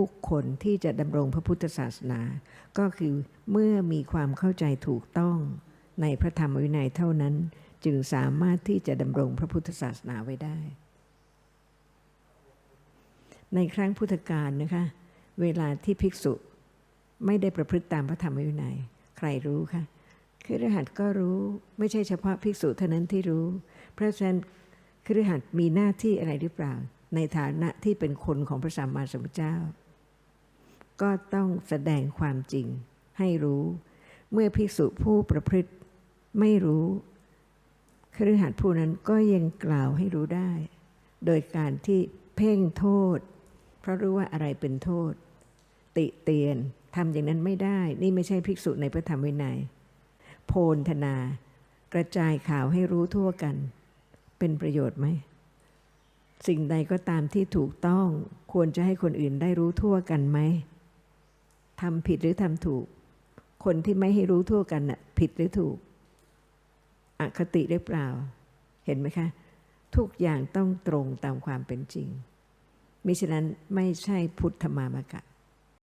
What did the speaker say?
ทุกคนที่จะดำรงพระพุทธศาสนา ก็คือเมื่อมีความเข้าใจถูกต้องในพระธรรมวินัยเท่านั้น จึงสามารถที่จะดำรงพระพุทธศาสนาไว้ได้ ในครั้งพุทธกาลนะคะ เวลาที่ภิกษุไม่ได้ประพฤติตามพระธรรมวินัย ใครรู้คะคือรหัสก็รู้ไม่ใช่เฉพาะภิกษุเท่านั้นที่รู้ เพราะฉะนั้นคือรหัสมีหน้าที่อะไรหรือเปล่า ในฐานะที่เป็นคนของพระสัมมาสัมพุทธเจ้า ก็ต้องแสดงความจริงให้รู้ เมื่อภิกษุผู้ประพฤติไม่รู้ครือหัดผู้นั้นก็ยังกล่าวให้รู้ได้ โดยการที่เพ่งโทษ เพราะรู้ว่าอะไรเป็นโทษ ติเตียนทำอย่างนั้นไม่ได้ นี่ไม่ใช่ภิกษุในพระธรรมวินัย โพลธนา กระจายข่าวให้รู้ทั่วกัน เป็นประโยชน์ไหม สิ่งใดก็ตามที่ถูกต้องควรจะให้คนอื่นได้รู้ทั่วกันไหม ทำผิดหรือทำถูก คนที่ไม่ให้รู้ทั่วกันน่ะผิดหรือถูก อคติหรือเปล่า เห็นไหมคะ ทุกอย่างต้องตรงตามความเป็นจริงมิฉะนั้นไม่ใช่พุทธมามกะ